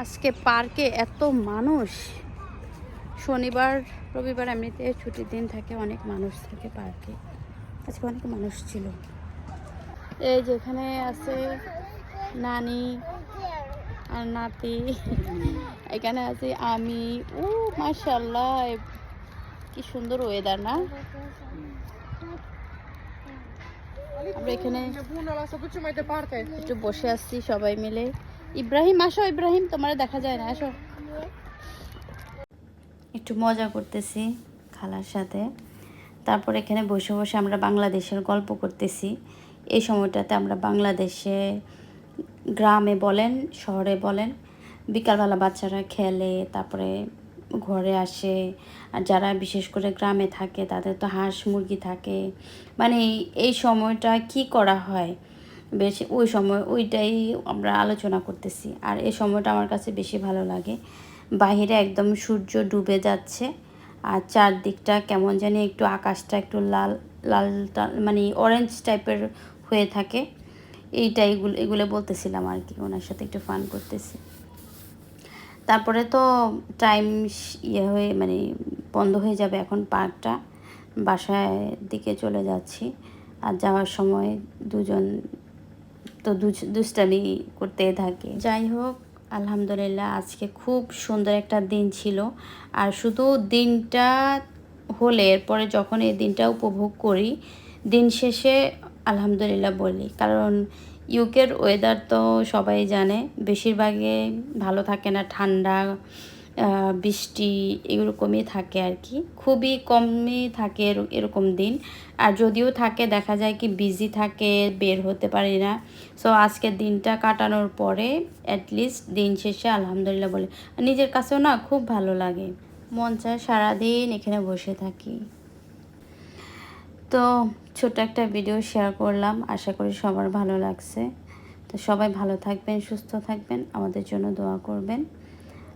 আজকে পার্কে এত মানুষ। শনিবার রবিবার এমনিতে ছুটির দিন থাকে অনেক মানুষ থাকে পার্কে। আজকে অনেক মানুষ ছিল। এই যেখানে আছে নানি আর নাতি। এখানে আছে আমি। ও মাশাল্লাহ কি সুন্দর ওয়েদার না? আমরা এখানে. একটু বসে আসছি সবাই মিলে। ইব্রাহিম, আসো ইব্রাহিম, তোমার দেখা যায় না, আসো। একটু মজা করতেছি খালার সাথে। তারপর এখানে বসে বসে আমরা বাংলাদেশের গল্প করতেছি। এই সময়টাতে আমরা বাংলাদেশে গ্রামে বলেন, শহরে বলেন, বিকালবেলা বাচ্চারা খেলে, তারপরে ঘরে আসে। আর যারা বিশেষ করে গ্রামে থাকে, তাদের তো হাঁস মুরগি থাকে। মানে এই- সময়টা কি করা হয়? বেশি, ওই সময় ওইটাই আমরা আলোচনা করতেছি। আর এই সময়টা আমার কাছে বেশি ভালো লাগে। বাইরে একদম সূর্য ডুবে যাচ্ছে, আর চারদিকটা কেমন জানি একটু আকাশটা একটু লাল লালটা মানে অরেঞ্জ টাইপের হয়ে থাকে। এইটা এগুলো এগুলো বলতেছিলাম আর কি, ওনার সাথে একটু ফান করতেছি। তারপরে তো টাইম ইয়ে হয়ে মানে বন্ধ হয়ে যাবে এখন পার্কটা বাসায় দিকে চলে যাচ্ছি, আর যাওয়ার সময় দুজন তো দুষ্টামি করতে থাকে। যাই হোক, আলহামদুলিল্লাহ আজকে খুব সুন্দর একটা দিন ছিল। আর শুধু দিনটা হলে, এরপরে যখন এই দিনটা উপভোগ করি, দিন শেষে আলহামদুলিল্লাহ বলি। কারণ ইউকের ওয়েদার তো সবাই জানে বেশিরভাগে ভালো থাকে না, ঠান্ডা। বৃষ্টি এরকমই থাকে আর কি। খুবই কমই থাকে এর- এরকম দিন। আর যদিও থাকে, দেখা যায় কি বিজি থাকে, বের হতে পারি না। সো আজকের দিনটা কাটানোর পরে অ্যাটলিস্ট দিন শেষে আলহামদুলিল্লাহ বলে নিজের কাছেও না খুব ভালো লাগে। মন চায় সারাদিন এখানে বসে থাকি। তো ছোট একটা ভিডিও শেয়ার করলাম। আশা করি সবার ভালো লাগছে। তো সবাই ভালো থাকবেন, সুস্থ থাকবেন। আমাদের জন্য দোয়া করবেন।